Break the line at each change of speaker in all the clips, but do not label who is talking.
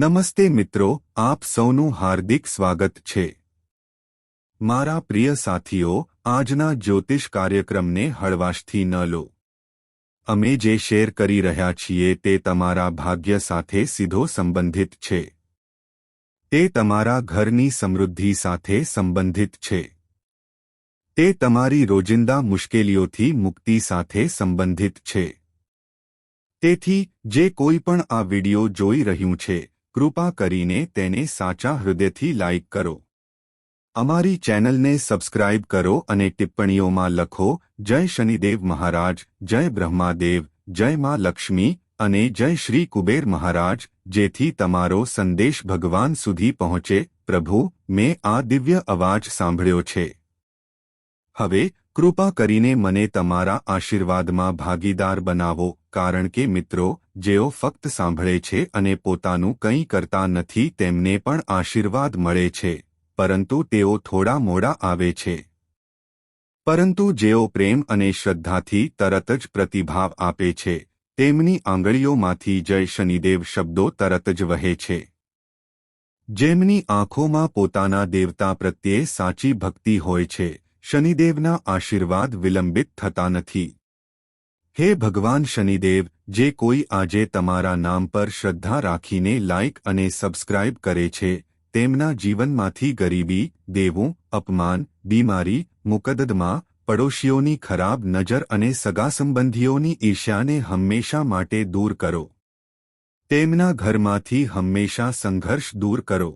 નમસ્તે મિત્રો, આપ સૌનું હાર્દિક સ્વાગત છે. મારા પ્રિય સાથીઓ, આજના જ્યોતિષ કાર્યક્રમને હળવાશથી ન લો. અમે જે શેર કરી રહ્યા છીએ તે તમારા ભાગ્ય સાથે સીધો સંબંધિત છે. તે તમારા ઘરની સમૃદ્ધિ સાથે સંબંધિત છે. તે તમારી રોજિંદા મુશ્કેલીઓથી મુક્તિ સાથે સંબંધિત છે. તેથી, જે કોઈ પણ આ વિડિયો જોઈ રહ્યું છે કૃપા કરીને તેને સાચા હૃદયથી લાઇક કરો. અમારી ચેનલને સબસ્ક્રાઇબ કરો અને ટિપ્પણીઓમાં લખો, જય શનિદેવ મહારાજ, જય બ્રહ્માદેવ, જય માં લક્ષ્મી અને જય શ્રી કુબેર મહારાજ જેથી તમારો સંદેશ ભગવાન સુધી પહોંચે. પ્રભુ, મેં આ દિવ્ય અવાજ સાંભળ્યો છે. હવે, કૃપા કરીને મને તમારા આશીર્વાદમાં ભાગીદાર બનાવો, કારણ કે મિત્રો જેઓ ફક્ત સાંભળે છે અને પોતાનું કંઈ કરતા નથી તેમને પણ આશીર્વાદ મળે છે, પરંતુ તેઓ થોડા મોડા આવે છે. પરંતુ જેઓ પ્રેમ અને શ્રદ્ધાથી તરત જ પ્રતિભાવ આપે છે, તેમની આંગળીઓમાંથી જય શનિદેવ શબ્દો તરત જ વહે છે. જેમની આંખોમાં પોતાના દેવતા પ્રત્યે સાચી ભક્તિ હોય છે, શનિદેવના આશીર્વાદ વિલંબિત થતા નથી. હે ભગવાન શનિદેવ, જે કોઈ આજે તમારા નામ પર શ્રદ્ધા રાખીને લાઇક અને સબસ્ક્રાઇબ કરે છે, તેમના જીવનમાંથી ગરીબી, દેવું, અપમાન, બીમારી, મુકદદમાં, પડોશીઓની ખરાબ નજર અને સગા સંબંધીઓની ઈર્ષ્યાને હંમેશા માટે દૂર કરો. તેમના ઘરમાંથી હંમેશા સંઘર્ષ દૂર કરો.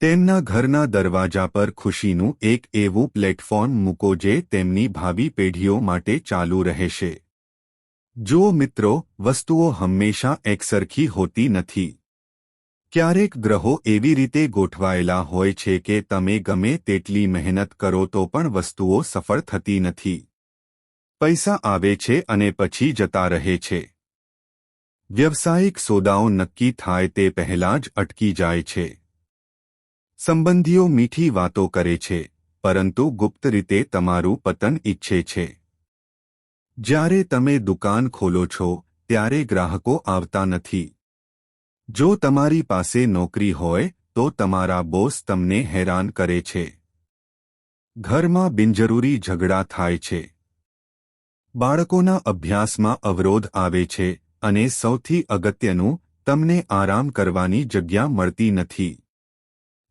તેમના ઘરના દરવાજા પર ખુશીનું એક એવું પ્લેટફોર્મ મૂકો જે તેમની ભાવિ પેઢીઓ માટે ચાલુ રહેશે. જો મિત્રો, વસ્તુઓ હંમેશા એકસરખી હોતી નથી. ક્યારેક ગ્રહો એવી રીતે ગોઠવાયેલા હોય છે કે તમે ગમે તેટલી મહેનત કરો તો પણ વસ્તુઓ સફળ થતી નથી. પૈસા આવે છે અને પછી જતા રહે છે. વ્યવસાયિક સોદાઓ નક્કી થાય તે પહેલાં જ અટકી જાય છે. સંબંધીઓ મીઠી વાતો કરે છે, પરંતુ ગુપ્ત રીતે તમારું પતન ઈચ્છે છે. જ્યારે તમે દુકાન ખોલો છો, ત્યારે ગ્રાહકો આવતા નથી. જો તમારી પાસે નોકરી હોય, તો તમારા બોસ તમને હેરાન કરે છે. ઘરમાં બિનજરૂરી ઝઘડા થાય છે. બાળકોના અભ્યાસમાં અવરોધ આવે છે અને સૌથી અગત્યનું, તમને આરામ કરવાની જગ્યા મળતી નથી.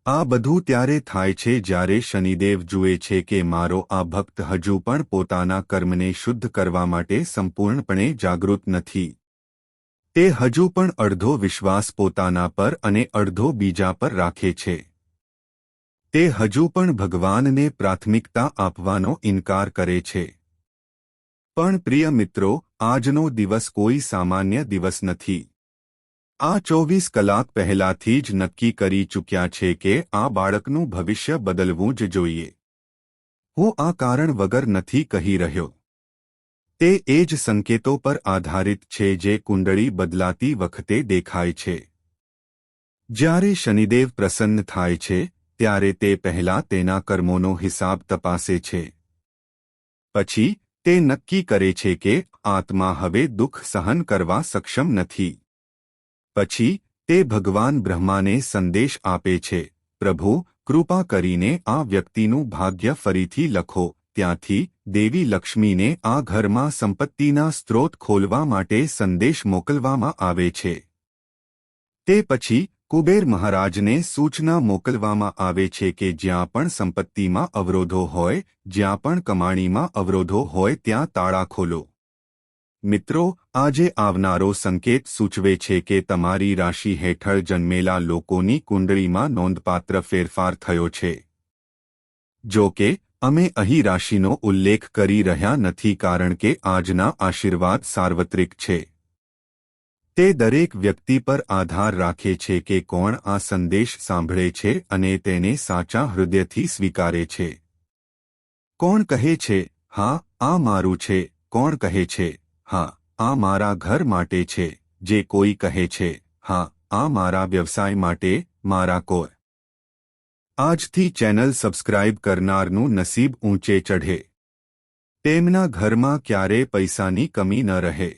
આ બધું ત્યારે થાય છે જ્યારે શનિદેવ જુએ છે કે મારો આ ભક્ત હજુ પણ પોતાના કર્મને શુદ્ધ કરવા માટે સંપૂર્ણપણે જાગૃત નથી. તે હજુ પણ અડધો વિશ્વાસ પોતાના પર અને અડધો બીજા પર રાખે છે. તે હજુ પણ ભગવાનને પ્રાથમિકતા આપવાનો ઇનકાર કરે છે. પણ પ્રિય મિત્રો, આજનો દિવસ કોઈ સામાન્ય દિવસ નથી. આ ચોવીસ કલાક પહેલાથી જ નક્કી કરી ચૂક્યા છે કે આ બાળકનું ભવિષ્ય બદલવું જ જોઈએ. હું આ કારણ વગર નથી કહી રહ્યો. તે એ જ સંકેતો પર આધારિત છે જે કુંડળી બદલાતી વખતે દેખાય છે. જ્યારે શનિદેવ પ્રસન્ન થાય છે, ત્યારે તે પહેલા તેના કર્મોનો હિસાબ તપાસે છે. પછી, તે નક્કી કરે છે કે આત્મા હવે દુઃખ સહન કરવા સક્ષમ નથી. પછી તે ભગવાન બ્રહ્માને સંદેશ આપે છે, પ્રભુ, કૃપા કરીને આ વ્યક્તિનું ભાગ્ય ફરીથી લખો, ત્યાંથી દેવી લક્ષ્મીને આ ઘરમાં સંપત્તિના સ્ત્રોત ખોલવા માટે સંદેશ મોકલવામાં આવે છે. તે પછી કુબેર મહારાજને સૂચના મોકલવામાં આવે છે કે જ્યાં પણ સંપત્તિમાં અવરોધો હોય, જ્યાં પણ કમાણીમાં અવરોધો હોય, ત્યાં તાળા ખોલો. મિત્રો, આજે આવનારો સંકેત સૂચવે છે કે તમારી રાશિ હેઠળ જન્મેલા લોકોની કુંડળીમાં નોંધપાત્ર ફેરફાર થયો છે. જો કે, અમે અહીં રાશિનો ઉલ્લેખ કરી રહ્યા નથી કારણ કે આજના આશીર્વાદ સાર્વત્રિક છે. તે દરેક વ્યક્તિ પર આધાર રાખે છે કે કોણ આ સંદેશ સાંભળે છે અને તેને સાચા હૃદયથી સ્વીકારે છે. કોણ કહે છે, હા, આ મારું છે, કોણ કહે છે હા, આ મારા ઘર માટે છે, જે કોઈ કહે છે, હા, આ મારા વ્યવસાય માટે, મારા કોર. આજથી ચેનલ સબસ્ક્રાઇબ કરનારનું નસીબ ઊંચે ચઢે. તેમના ઘરમાં ક્યારે પૈસાની કમી ન રહે.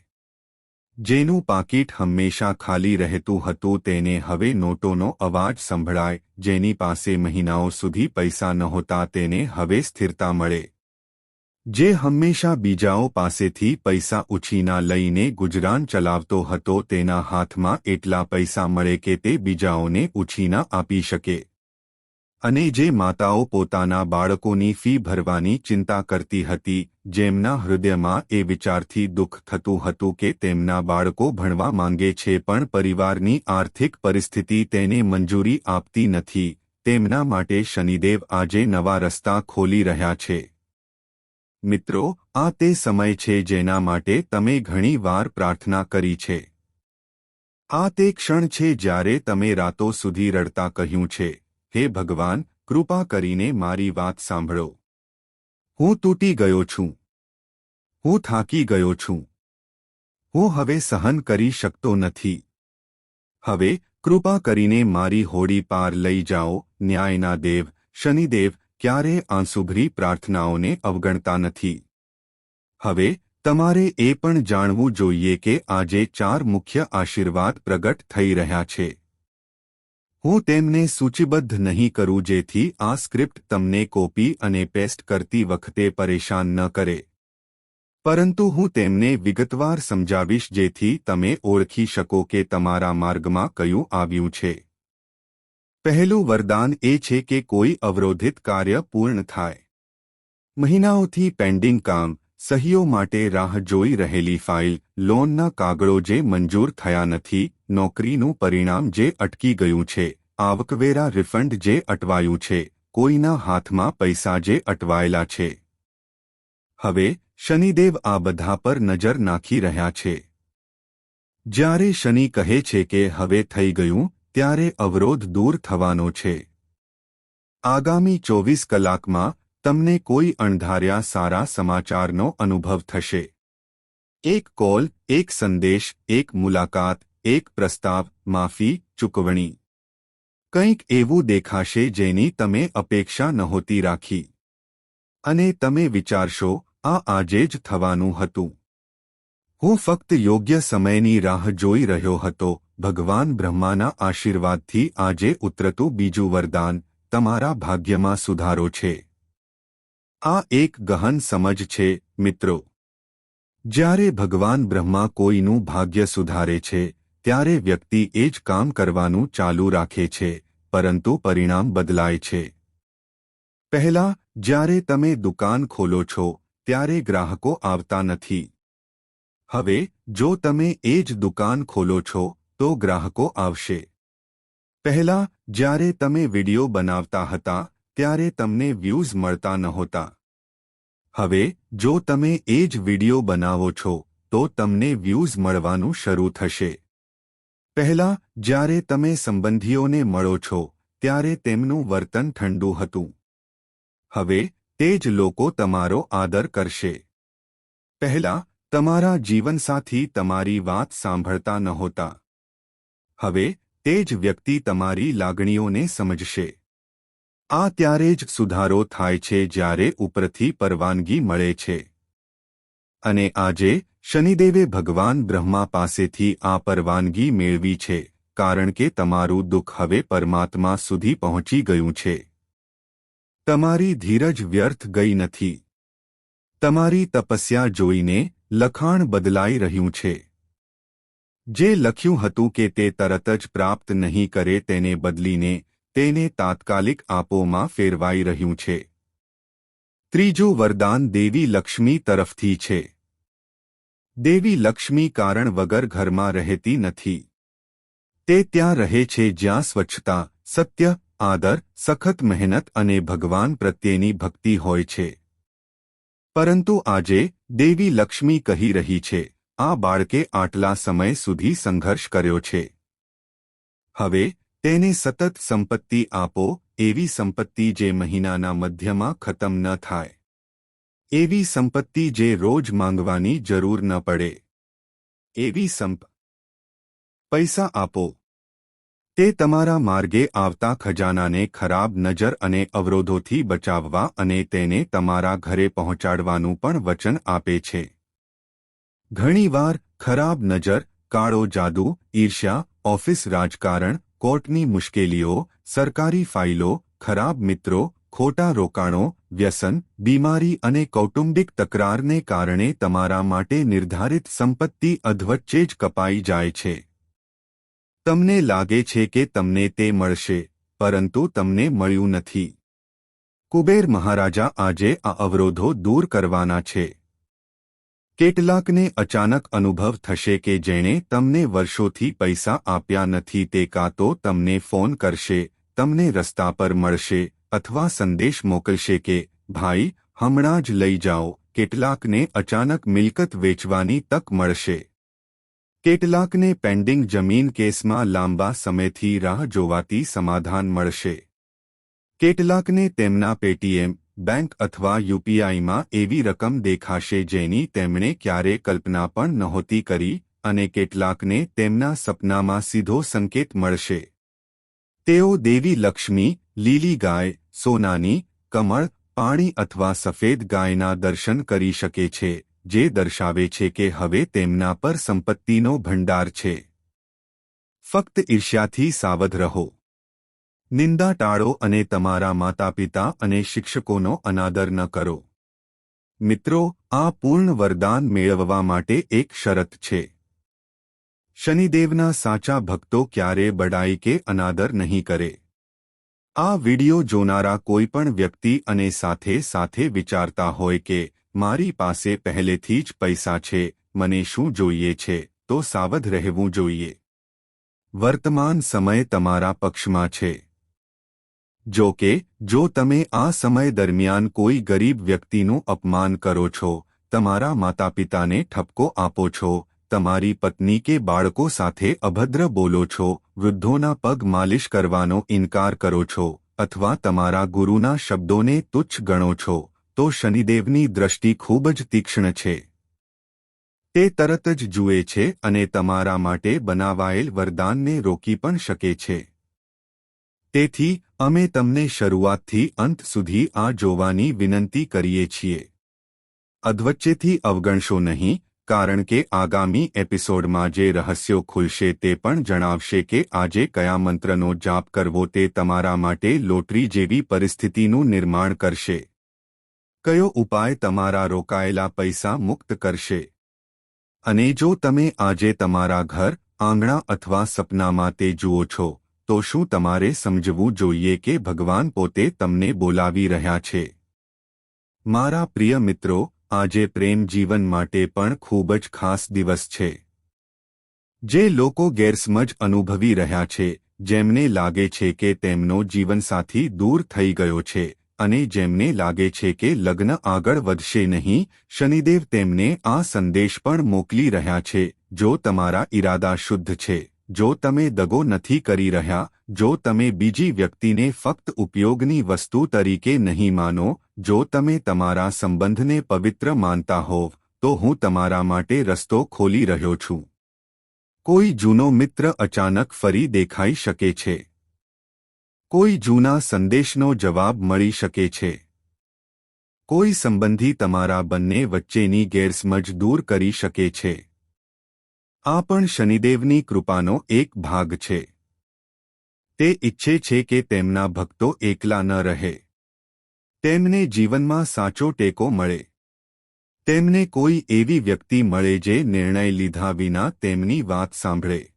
જેનું પાકીટ હંમેશા ખાલી રહેતું હતું તેને હવે નોટોનો અવાજ સંભળાય, જેની પાસે મહિનાઓ સુધી પૈસા નહોતા તેને હવે સ્થિરતા મળે. જે હંમેશા બીજાઓ પાસેથી પૈસા ઉછીના લઈને ગુજરાન ચલાવતો હતો તેના હાથમાં એટલા પૈસા મળે કે તે બીજાઓને ઉછીના આપી શકે. અને જે માતાઓ પોતાના બાળકોની ફી ભરવાની ચિંતા કરતી હતી, જેમના હૃદયમાં એ વિચારથી દુઃખ થતું હતું કે તેમના બાળકો ભણવા માંગે છે પણ પરિવારની આર્થિક પરિસ્થિતિ તેને મંજૂરી આપતી નથી, તેમના માટે શનિદેવ આજે નવા રસ્તા ખોલી રહ્યા છે. મિત્રો, આ તે સમય છે જેના માટે તમે ઘણી વાર પ્રાર્થના કરી છે. આ તે ક્ષણ છે જ્યારે તમે રાતો સુધી રડતા કહ્યું છે, હે ભગવાન, કૃપા કરીને મારી વાત સાંભળો. હું તૂટી ગયો છું. હું થાકી ગયો છું. હું હવે સહન કરી શકતો નથી. હવે કૃપા કરીને મારી હોડી પાર લઈ જાઓ, ન્યાયના દેવ, શનિદેવ ક્યારે આંસુભરી પ્રાર્થનાઓને અવગણતા નથી. હવે, તમારે એ પણ જાણવું જોઈએ કે આજે ચાર મુખ્ય આશીર્વાદ પ્રગટ થઈ રહ્યા છે. હું તેમને સૂચિબદ્ધ નહીં કરું જેથી આ સ્ક્રિપ્ટ તમને કોપી અને પેસ્ટ કરતી વખતે પરેશાન ન કરે. પરંતુ હું તેમને વિગતવાર સમજાવીશ જેથી તમે ઓળખી શકો કે તમારા માર્ગમાં કયું આવ્યું છે. પહેલું વરદાન એ છે કે કોઈ અવરોધિત કાર્ય પૂર્ણ થાય. મહિનાઓથી પેન્ડિંગ કામ, સહીઓ માટે રાહ જોઈ રહેલી ફાઇલ લોનના કાગળો જે મંજૂર થયા નથી, નોકરીનું પરિણામ જે અટકી ગયું છે, આવકવેરા રિફંડ જે અટવાયું છે, કોઈના હાથમાં પૈસા જે અટવાયેલા છે. હવે, શનિદેવ આ બધા પર નજર નાખી રહ્યા છે. જ્યારે શનિ કહે છે કે હવે થઈ ગયું ત્યારે અવરોધ દૂર થવાનો છે. આગામી ચોવીસ કલાકમાં તમને કોઈ અણધાર્યા સારા સમાચારનો અનુભવ થશે. એક કોલ, એક સંદેશ, એક મુલાકાત, એક પ્રસ્તાવ, માફી, ચૂકવણી. કંઈક એવું દેખાશે જેની તમે અપેક્ષા નહોતી રાખી. અને તમે વિચારશો, આ આજે જ થવાનું હતું. હું ફક્ત યોગ્ય સમયની રાહ જોઈ રહ્યો હતો ભગવાન બ્રહ્માના આશીર્વાદથી આજે ઉતરતું બીજું વરદાન તમારા ભાગ્યમાં સુધારો છે. આ એક ગહન સમજ છે, મિત્રો. જ્યારે ભગવાન બ્રહ્મા કોઈનું ભાગ્ય સુધારે છે, ત્યારે વ્યક્તિ એ જ કામ કરવાનું ચાલુ રાખે છે, પરંતુ પરિણામ બદલાય છે. પહેલા, જ્યારે તમે દુકાન ખોલો છો, ત્યારે ગ્રાહકો આવતા નથી. હવે, જો તમે એ જ દુકાન ખોલો છો તો ગ્રાહકો આવશે. પહેલા, જ્યારે તમે વિડિયો બનાવતા હતા, ત્યારે તમને વ્યૂઝ મળતા નહોતા. હવે, જો તમે એ જ વિડિયો બનાવો છો, તો તમને વ્યૂઝ મળવાનું શરૂ થશે. પહેલા, જ્યારે તમે સંબંધીઓને મળો છો, ત્યારે તેમનું વર્તન ઠંડુ હતું. હવે, તે જ લોકો તમારો આદર કરશે. પહેલા, તમારા જીવનસાથી તમારી વાત સાંભળતા નહોતા. હવે તે જ વ્યક્તિ તમારી લાગણીઓને સમજશે. આ ત્યારે જ સુધારો થાય છે જ્યારે ઉપરથી પરવાનગી મળે છે. અને આજે શનિદેવે ભગવાન બ્રહ્મા પાસેથી આ પરવાનગી મેળવી છે, કારણ કે તમારું દુઃખ હવે પરમાત્મા સુધી પહોંચી ગયું છે. તમારી ધીરજ વ્યર્થ ગઈ નથી. તમારી તપસ્યા જોઈને લખાણ બદલાઈ રહ્યું છે. જે લખ્યું હતું કે તે તરત જ પ્રાપ્ત નહીં કરે તેને બદલીને તેને તાત્કાલિક આપોમાં ફેરવાઈ રહ્યું છે. ત્રીજું વરદાન દેવી લક્ષ્મી તરફથી છે. દેવી લક્ષ્મી કારણ વગર ઘરમાં રહેતી નથી. તે ત્યાં રહે છે જ્યાં સ્વચ્છતા, સત્ય, આદર, સખત મહેનત અને ભગવાન પ્રત્યેની ભક્તિ હોય છે. પરંતુ આજે દેવી લક્ષ્મી કહી રહી છે. આ બાળકે આટલા સમય સુધી સંઘર્ષ કર્યો છે. હવે તેને સતત સંપત્તિ આપો, એવી સંપત્તિ જે મહિનાના મધ્યમાં ખતમ ન થાય. એવી સંપત્તિ જે રોજ માંગવાની જરૂર ન પડે. એવી સંપ પૈસા આપો. તે તમારા માર્ગે આવતા ખજાનાને ખરાબ નજર અને અવરોધોથી બચાવવા અને તેને તમારા ઘરે પહોંચાડવાનું પણ વચન આપે છે. ઘણીવાર ખરાબ નજર, કાળો જાદુ, ઈર્ષ્યા, ઓફિસ રાજકારણ, કોર્ટની મુશ્કેલીઓ, સરકારી ફાઇલો, ખરાબ મિત્રો, ખોટા રોકાણો, વ્યસન, બીમારી અને કૌટુંબિક તકરારને કારણે તમારા માટે નિર્ધારિત સંપત્તિ અધવચ્ચે જ કપાઈ જાય છે. તમને લાગે છે કે તમને તે મળશે, પરંતુ તમને મળ્યું નથી. કુબેર મહારાજા આજે આ અવરોધો દૂર કરવાના છે. કેટલાકને અચાનક અનુભવ થશે કે જેણે તમને વર્ષોથી પૈસા આપ્યા નથી તે કાં તો તમને ફોન કરશે, તમને રસ્તા પર મળશે અથવા સંદેશ મોકલશે કે, ભાઈ, હમણાં જ લઈ જાઓ, કેટલાકને અચાનક મિલકત વેચવાની તક મળશે. કેટલાકને પેન્ડિંગ જમીન કેસમાં લાંબા સમયથી રાહ જોવાતી સમાધાન મળશે. કેટલાકને તેમના પેટીએમ બેંક અથવા યુપીઆઈમાં એવી રકમ દેખાશે જેની તેમણે ક્યારે કલ્પના પણ નહોતી કરી અને કેટલાકને તેમના સપનામાં સીધો સંકેત મળશે. તેઓ દેવી લક્ષ્મી, લીલી ગાય, સોનાની, કમળ, પાણી અથવા સફેદ ગાયના દર્શન કરી શકે છે, જે દર્શાવે છે કે હવે તેમના પર સંપત્તિનો ભંડાર છે. ફક્ત ઈર્ષ્યાથી સાવધ રહો. નિંદા ટાળો અને તમારા માતાપિતા અને શિક્ષકોનો અનાદર ન કરો. મિત્રો, આ પૂર્ણ વરદાન મેળવવા માટે એક શરત છે. શનિદેવના સાચા ભક્તો ક્યારે બડાઈ કે અનાદર નહીં કરે. આ વિડિયો જોનારા કોઈપણ વ્યક્તિ અને સાથે સાથે વિચારતા હોય કે, મારી પાસે પહેલેથી જ પૈસા છે, મને શું જોઈએ છે, તો સાવધ રહેવું જોઈએ. વર્તમાન સમય તમારા પક્ષમાં છે. જો કે, જો તમે આ સમય દરમિયાન કોઈ ગરીબ વ્યક્તિનું અપમાન કરો છો, તમારા માતાપિતાને ઠપકો આપો છો, તમારી પત્ની કે બાળકો સાથે અભદ્ર બોલો છો, વૃદ્ધોના પગ માલિશ કરવાનો ઇનકાર કરો છો, અથવા તમારા ગુરુના શબ્દોને તુચ્છ ગણો છો, તો શનિદેવની દ્રષ્ટિ ખૂબ જ તીક્ષ્ણ છે. તે તરત જ જુએ છે અને તમારા માટે બનાવાયેલ વરદાનને રોકી પણ શકે છે. તેથી અમે તમને શરૂઆતથી અંત સુધી આ જોવાની વિનંતી કરીએ છીએ. અધવચ્ચેથી અવગણશો નહીં, કારણ કે આગામી એપિસોડમાં જે રહસ્યો ખુલશે તે પણ જણાવશે કે આજે કયા મંત્રનો જાપ કરવો તે તમારા માટે લોટરી જેવી પરિસ્થિતિનું નિર્માણ કરશે. કયો ઉપાય તમારા રોકાયેલા પૈસા મુક્ત કરશે? અને જો તમે આજે તમારા ઘર, આંગણા અથવા સપનામાં તે જુઓ છો તો શું તમારે સમજવું જોઈએ કે ભગવાન પોતે તમને બોલાવી રહ્યા છે? મારા પ્રિય મિત્રો, આજે પ્રેમ જીવન માટે પણ ખૂબ જ ખાસ દિવસ છે. જે લોકો ગેરસમજ અનુભવી રહ્યા છે, જેમને લાગે છે કે તેમનો જીવનસાથી દૂર થઈ ગયો છે, અને જેમને લાગે છે કે લગ્ન આગળ વધશે નહીં, શનિદેવ તેમને આ સંદેશ પણ મોકલી રહ્યા છે, જો તમારા ઈરાદા શુદ્ધ છે. જો તમે દગો નથી કરી રહ્યા, જો તમે બીજી વ્યક્તિને ફક્ત ઉપયોગની વસ્તુ તરીકે નહીં માનો, જો તમે તમારા સંબંધને પવિત્ર માનતા હોવ, તો હું તમારા માટે રસ્તો ખોલી રહ્યો છું. કોઈ જૂનો મિત્ર અચાનક ફરી દેખાઈ શકે છે. કોઈ જૂના સંદેશનો જવાબ મળી શકે છે. કોઈ સંબંધી તમારા બંને વચ્ચેની ગેરસમજ દૂર કરી શકે છે. આ પણ શનિદેવની કૃપાનો એક ભાગ છે. તે ઈચ્છે છે કે તેમના ભક્તો એકલા ન રહે. તેમને જીવનમાં સાચો ટેકો મળે. તેમને કોઈ એવી વ્યક્તિ મળે જે નિર્ણય લીધા વિના તેમની વાત સાંભળે.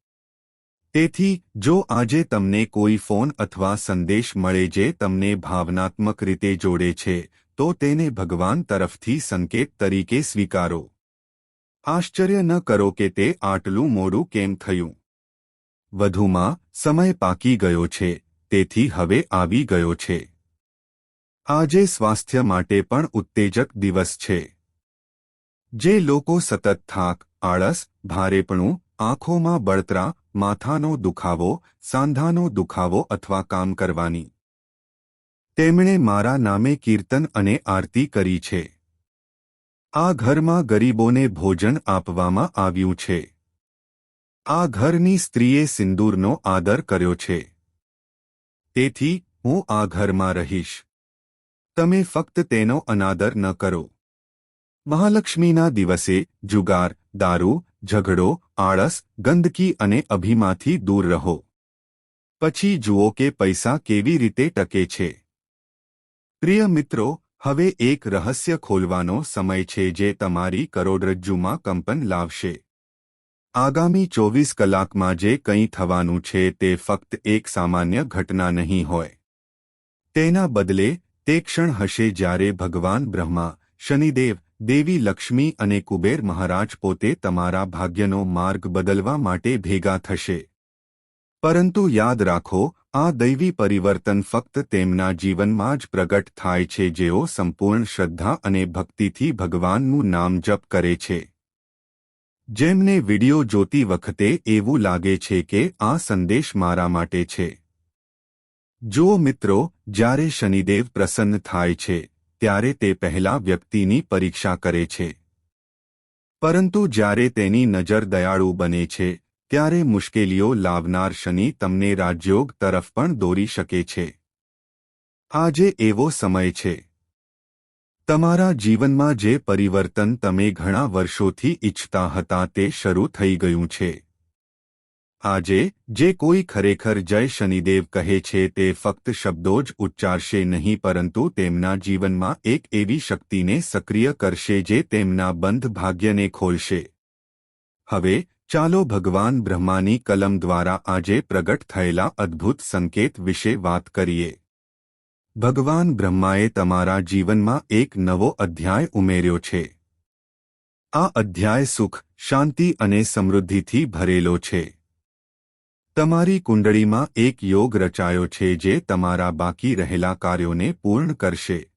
તેથી, જો આજે તમને કોઈ ફોન અથવા સંદેશ મળે જે તમને ભાવનાત્મક રીતે જોડે છે, તો તેને ભગવાન તરફથી સંકેત તરીકે સ્વીકારો. આશ્ચર્ય ન કરો કે તે આટલું મોડું કેમ થયું. વધુમાં, સમય પાકી ગયો છે, તેથી હવે આવી ગયો છે. આજે સ્વાસ્થ્ય માટે પણ ઉત્તેજક દિવસ છે. જે લોકો સતત થાક, આળસ, ભારેપણું, આંખોમાં બળતરા, માથાનો દુખાવો, સાંધાનો દુખાવો અથવા કામ કરવાની. તેમણે મારા નામે કીર્તન અને આરતી કરી છે. આ ઘરમાં ગરીબોને ભોજન આપવામાં આવ્યું છે. આ ઘરની સ્ત્રીએ સિંદૂરનો આદર કર્યો છે. તેથી, હું આ ઘરમાં રહીશ. તમે ફક્ત તેનો અનાદર ન કરો. મહાલક્ષ્મીના દિવસે જુગાર, દારૂ, ઝઘડો, આળસ, ગંદકી અને અભિમાંથી દૂર રહો. પછી જુઓ કે પૈસા કેવી રીતે ટકે છે. પ્રિય મિત્રો હવે એક રહસ્ય ખોલવાનો સમય છે જે તમારી કરોડરજ્જુમાં કંપન લાવશે. આગામી ચોવીસ કલાકમાં જે કંઈ થવાનું છે તે ફક્ત એક સામાન્ય ઘટના નહીં હોય. તેના બદલે, તે ક્ષણ હશે જ્યારે ભગવાન બ્રહ્મા, શનિદેવ, દેવી લક્ષ્મી અને કુબેર મહારાજ પોતે તમારા ભાગ્યનો માર્ગ બદલવા માટે ભેગા થશે. પરંતુ યાદ રાખો આ દૈવી પરિવર્તન ફક્ત તેમના જીવનમાં જ પ્રગટ થાય છે જેઓ સંપૂર્ણ શ્રદ્ધા અને ભક્તિથી ભગવાનનું નામ જપ કરે છે. જેમને વિડિયો જોતી વખતે એવું લાગે છે કે આ સંદેશ મારા માટે છે. જો મિત્રો, જ્યારે શનિદેવ પ્રસન્ન થાય છે, ત્યારે તે પહેલા વ્યક્તિની પરીક્ષા કરે છે. પરંતુ જ્યારે તેની નજર દયાળુ બને છે ત્યારે મુશ્કેલીઓ લાવનાર શનિ તમને રાજયોગ તરફ પણ દોરી શકે છે. આજે એવો સમય છે. તમારા જીવનમાં જે પરિવર્તન તમે ઘણા વર્ષોથી ઇચ્છતા હતા તે શરૂ થઈ ગયું છે. આજે, જે કોઈ ખરેખર જય શનિદેવ કહે છે તે ફક્ત શબ્દો જ ઉચ્ચારશે નહીં પરંતુ તેમના જીવનમાં એક એવી શક્તિને સક્રિય કરશે જે તેમના બંધ ભાગ્યને ખોલશે. હવે ચાલો ભગવાન બ્રહ્માની કલમ દ્વારા આજે પ્રગટ થયેલા અદ્ભુત સંકેત વિશે વાત કરીએ. ભગવાન બ્રહ્માએ તમારા જીવનમાં એક નવો અધ્યાય ઉમેર્યો છે. આ અધ્યાય સુખ, શાંતિ અને સમૃદ્ધિથી ભરેલો છે. તમારી કુંડળીમાં એક યોગ રચાયો છે જે તમારા બાકી રહેલા કાર્યોને પૂર્ણ કરશે.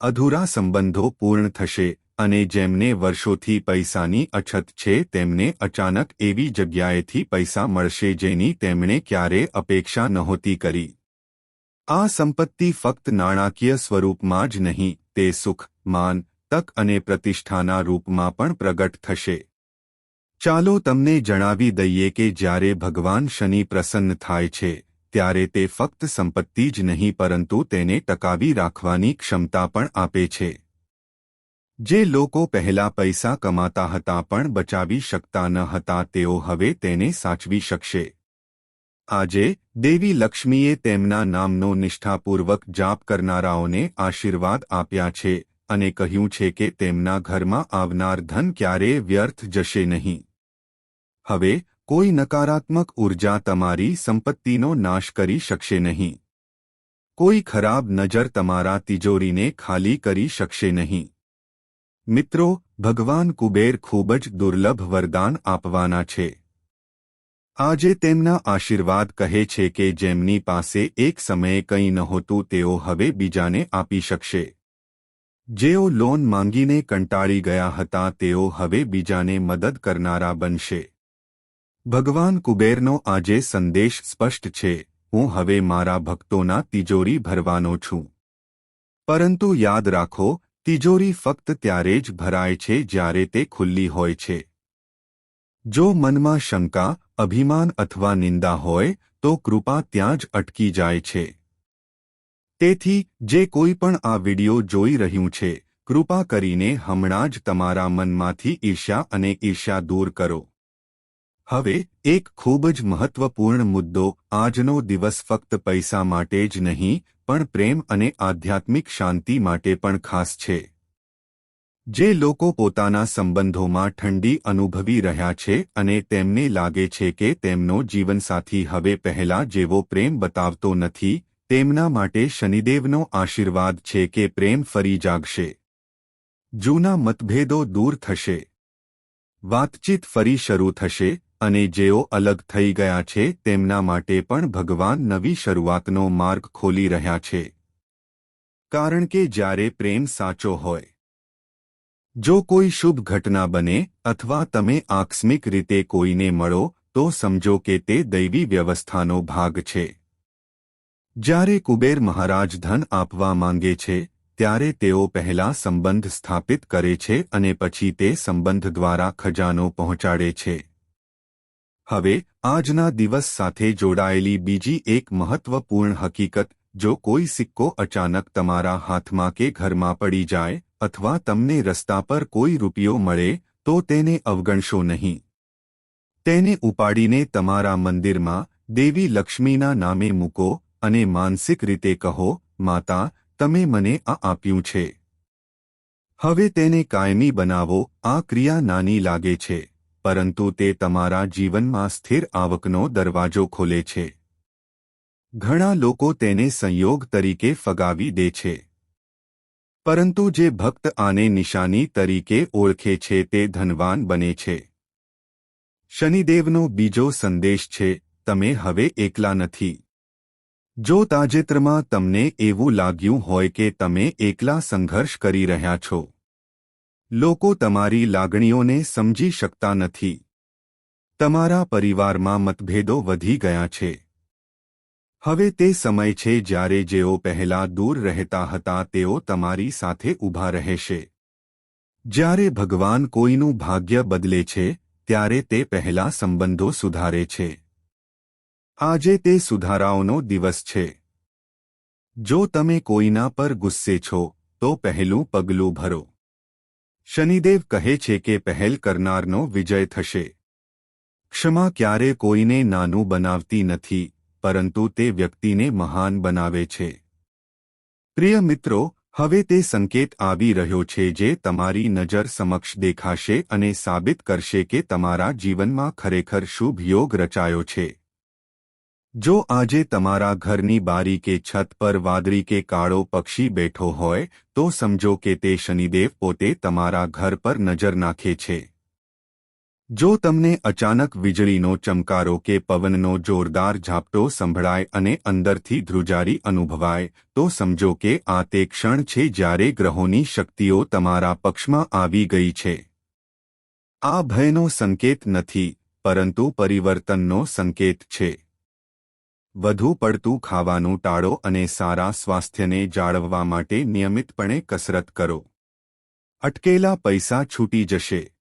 અધૂરા સંબંધો પૂર્ણ થશે અને જેમને વર્ષોથી પૈસાની અછત છે, તેમને અચાનક એવી જગ્યાએથી પૈસા મળશે જેની તેમણે ક્યારે અપેક્ષા નહોતી કરી. આ સંપત્તિ ફક્ત નાણાકીય સ્વરૂપમાં જ નહીં, તે સુખ, માન, તક અને પ્રતિષ્ઠાના રૂપમાં પણ પ્રગટ થશે. ચાલો તમને જણાવી દઈએ કે જ્યારે ભગવાન શનિ પ્રસન્ન થાય છે, ત્યારે તે ફક્ત સંપત્તિ જ નહીં, પરંતુ તેને ટકાવી રાખવાની ક્ષમતા પણ આપે છે. જે લોકો પહેલા પૈસા કમાતા હતા પણ બચાવી શકતા ન હતા, તેઓ હવે તેને સાચવી શકશે. આજે, દેવી લક્ષ્મીએ તેમના નામનો નિષ્ઠાપૂર્વક જાપ કરનારાઓને આશીર્વાદ આપ્યા છે અને કહ્યું છે કે તેમના ઘરમાં આવનાર ધન ક્યારેય વ્યર્થ જશે નહીં. હવે, કોઈ નકારાત્મક ઊર્જા તમારી સંપત્તિનો નાશ કરી શકશે નહીં. કોઈ ખરાબ નજર તમારા તિજોરીને ખાલી કરી શકશે નહીં. મિત્રો, ભગવાન કુબેર ખૂબ જ દુર્લભ વરદાન આપવાના છે. આજે તેમના આશીર્વાદ કહે છે કે જેમની પાસે એક સમયે કંઈ નહોતું, તેઓ હવે બીજાને આપી શકશે. જેઓ લોન માંગીને કંટાળી ગયા હતા, તેઓ હવે બીજાને મદદ કરનારા બનશે. ભગવાન કુબેરનો આજે સંદેશ સ્પષ્ટ છે, હું હવે મારા ભક્તોના તિજોરી ભરવાનો છું. પરંતુ યાદ રાખો તિજોરી ફક્ત ત્યારે જ ભરાય છે જ્યારે તે ખુલ્લી હોય છે. જો મનમાં શંકા, અભિમાન અથવા નિંદા હોય, તો કૃપા ત્યાં જ અટકી જાય છે. તેથી, જે કોઈ પણ આ વિડિયો જોઈ રહ્યું છે, કૃપા કરીને હમણાં જ તમારા મનમાંથી ઈર્ષ્યા અને ઈર્ષ્યા દૂર કરો. હવે એક ખૂબ જ મહત્વપૂર્ણ મુદ્દો આજનો દિવસ ફક્ત પૈસા માટે જ નહીં, પણ પ્રેમ અને આધ્યાત્મિક શાંતિ માટે પણ ખાસ છે. જે લોકો પોતાના સંબંધોમાં ઠંડી અનુભવી રહ્યા છે અને તેમને લાગે છે કે તેમનો જીવનસાથી હવે પહેલા જેવો પ્રેમ બતાવતો નથી, તેમના માટે શનિદેવનો આશીર્વાદ છે કે પ્રેમ ફરી જાગશે. જૂના મતભેદો દૂર થશે. વાતચીત ફરી શરૂ થશે અને જેઓ અલગ થઈ ગયા છે તેમના માટે પણ ભગવાન નવી શરૂઆતનો માર્ગ ખોલી રહ્યા છે. કારણ કે જ્યારે પ્રેમ સાચો હોય, જો કોઈ શુભ ઘટના બને અથવા તમે આકસ્મિક રીતે કોઈને મળો, તો સમજો કે તે દૈવી વ્યવસ્થાનો ભાગ છે. જ્યારે કુબેર મહારાજ ધન આપવા માંગે છે, ત્યારે તેઓ પહેલા સંબંધ સ્થાપિત કરે છે અને પછી તે સંબંધ દ્વારા ખજાનો પહોંચાડે છે. હવે, આજના દિવસ સાથે જોડાયેલી બીજી એક મહત્વપૂર્ણ હકીકત, જો કોઈ સિક્કો અચાનક તમારા હાથમાં કે ઘરમાં પડી જાય, અથવા તમને રસ્તા પર કોઈ રૂપિયો મળે, તો તેને અવગણશો નહીં. તેને ઉપાડીને તમારા મંદિરમાં, દેવી લક્ષ્મીના નામે મૂકો અને માનસિક રીતે કહો, માતા, તમે મને આ આપ્યું છે. હવે તેને કાયમી બનાવો, આ ક્રિયા નાની લાગે છે. પરંતુ તે તમારા જીવનમાં સ્થિર આવકનો દરવાજો ખોલે છે. ઘણા લોકો તેને સંયોગ તરીકે ફગાવી દે છે. પરંતુ જે ભક્ત આને નિશાની તરીકે ઓળખે છે તે ધનવાન બને છે. શનિદેવનો બીજો સંદેશ છે, તમે હવે એકલા નથી. જો તાજેતરમાં તમને એવું લાગ્યું હોય કે તમે એકલા સંઘર્ષ કરી રહ્યા છો લોકો તમારી લાગણીઓને સમજી શકતા નથી. તમારા પરિવારમાં મતભેદો વધી ગયા છે. હવે તે સમય છે જ્યારે જેઓ પહેલા દૂર રહેતા હતા તેઓ તમારી સાથે ઊભા રહેશે. જ્યારે ભગવાન કોઈનું ભાગ્ય બદલે છે, ત્યારે તે પહેલા સંબંધો સુધારે છે. આજે તે સુધારાઓનો દિવસ છે. જો તમે કોઈના પર ગુસ્સે છો, તો પહેલું પગલું ભરો. શનિદેવ કહે છે કે પહેલ કરનારનો વિજય થશે. ક્ષમા ક્યારે કોઈને નાનું બનાવતી નથી, પરંતુ તે વ્યક્તિને મહાન બનાવે છે. પ્રિય મિત્રો, હવે તે સંકેત આવી રહ્યો છે જે તમારી નજર સમક્ષ દેખાશે અને સાબિત કરશે કે તમારા જીવનમાં ખરેખર શુભ યોગ રચાયો છે. જો આજે તમારા ઘરની બારી કે છત પર વાદળી કે કાળો પક્ષી બેઠો હોય, તો સમજો કે તે શનિદેવ પોતે તમારા ઘર પર નજર નાખે છે. જો તમને અચાનક વીજળીનો ચમકારો કે પવનનો જોરદાર ઝાપટો સંભળાય અને અંદરથી ધ્રુજારી અનુભવાય, તો સમજો કે આ તે ક્ષણ છે જ્યારે ગ્રહોની શક્તિઓ તમારા પક્ષમાં આવી ગઈ છે. આ ભયનો સંકેત નથી, પરંતુ પરિવર્તનનો સંકેત છે. વધુ પડતું ખાવાનું ટાળો અને સારા સ્વાસ્થ્યને જાળવવા માટે નિયમિતપણે કસરત કરો. અટકેલા પૈસા છૂટી જશે.